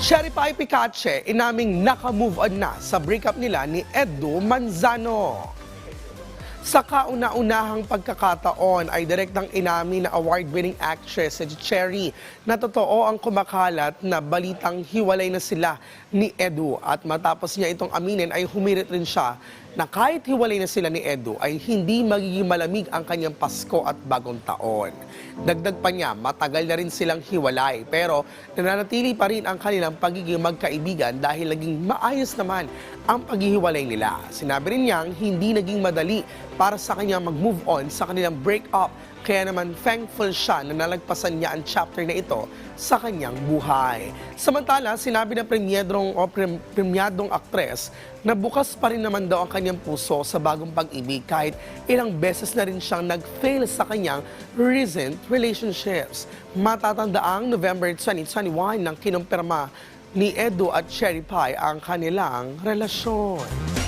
Cherry Pie Picache, inaming naka-move on na sa breakup nila ni Edu Manzano. Sa kauna-unahang pagkakataon ay direktang inamin na award-winning actress si Cherry na totoo ang kumakalat na balitang hiwalay na sila ni Edu at matapos niya itong aminin ay humirit rin siya na kahit hiwalay na sila ni Edu ay hindi magiging malamig ang kanyang Pasko at Bagong Taon. Dagdag pa niya, matagal na rin silang hiwalay pero nananatili pa rin ang kanilang pagiging magkaibigan dahil naging maayos naman ang paghihiwalay nila. Sinabi rin niyang hindi naging madali para sa kanya mag-move on sa kanilang breakup kaya naman thankful siya na nalagpasan niya ang chapter na ito sa kanyang buhay. Samantala, sinabi ng premyadong o prem, premyadong aktres na bukas pa rin naman daw ang kanyang puso sa bagong pag-ibig kahit ilang beses na rin siyang nag-fail sa kanyang recent relationships. Matatandaang November 2021 nang kinumpirma ni Edu at Cherry Pie ang kanilang relasyon.